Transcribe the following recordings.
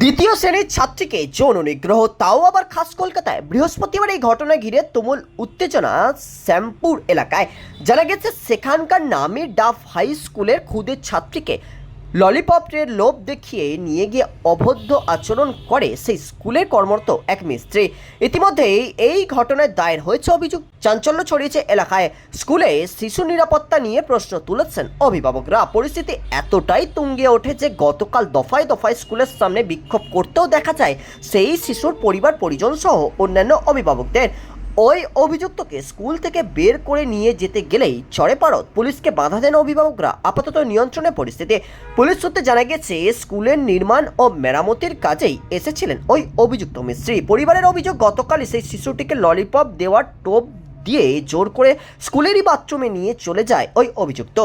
দ্বিতীয় শ্রেণির ছাত্রীকে যৌন নিগ্রহ, তাও আবার খাস কলকাতায়। বৃহস্পতিবার এই ঘটনা ঘিরে তুমুল উত্তেজনা শ্যামপুর এলাকায়। জানা গেছে, সেখানকার নামে ডাফ হাই স্কুলের খুদের ছাত্রীকে ললিপপের লোভ দেখিয়ে নিয়ে গিয়ে অভদ্র আচরণ করে সেই স্কুলের কর্মরত এক মিস্ত্রি। ইতিমধ্যেই এই ঘটনায় দায়ের হয়েছে অভিযোগ। চাঞ্চল্য ছড়িয়েছে এলাকায়। স্কুলে শিশু নিরাপত্তা নিয়ে প্রশ্ন তুলেছেন অভিভাবকরা। পরিস্থিতি এতটাই তুঙ্গে ওঠে যে গতকাল দফায় দফায় স্কুলের সামনে বিক্ষোভ করতেও দেখা যায় সেই শিশুর পরিবার পরিজন সহ অন্যান্য অভিভাবকদের। ওই অভিযুক্তকে স্কুল থেকে বের করে নিয়ে যেতে গেলেই চড়ে পারত পুলিশকে বাধা দেন অভিভাবকরা। আপাতত নিয়ন্ত্রণে পরিস্থিতি। পুলিশ সূত্রে জানা গেছে, স্কুলের নির্মাণ ও মেরামতির কাজেই এসেছিলেন ওই অভিযুক্ত মিস্ত্রি। পরিবারের অভিযোগ, গতকালই সেই শিশুটিকে ললিপপ দেওয়ার টোপ দিয়ে জোর করে স্কুলেরই বাথরুমে নিয়ে চলে যায় ওই অভিযুক্ত।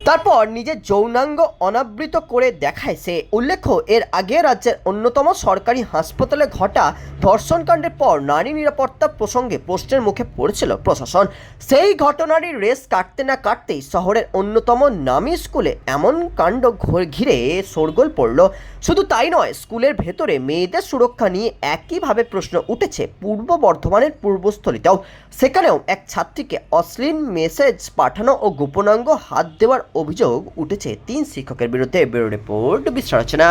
তারপর নিজের যৌনাঙ্গ অনাবৃত করে দেখায় সে। উল্লেখ্য, এর আগে রাজ্যের অন্যতম সরকারি হাসপাতালে ঘটা ধর্ষণকাণ্ডের পর নারী নিরাপত্তা প্রসঙ্গে প্রশ্নের মুখে পড়েছিল প্রশাসন। সেই ঘটনারই রেস কাটতে না কাটতেই শহরের অন্যতম নামী স্কুলে এমন কাণ্ড ঘিরে শোরগোল পড়ল। শুধু তাই নয়, স্কুলের ভেতরে মেয়েদের সুরক্ষা নিয়ে একইভাবে প্রশ্ন উঠেছে পূর্ব বর্ধমানের পূর্বস্থলীতেও। সেখানেও এক ছাত্রীকে অশ্লীল মেসেজ পাঠানো ও গোপনাঙ্গ হাত দেওয়ার অভিযোগ উঠেছে তিন শিক্ষকের বিরুদ্ধে ব্যুরো রিপোর্ট বিশ্লেষণা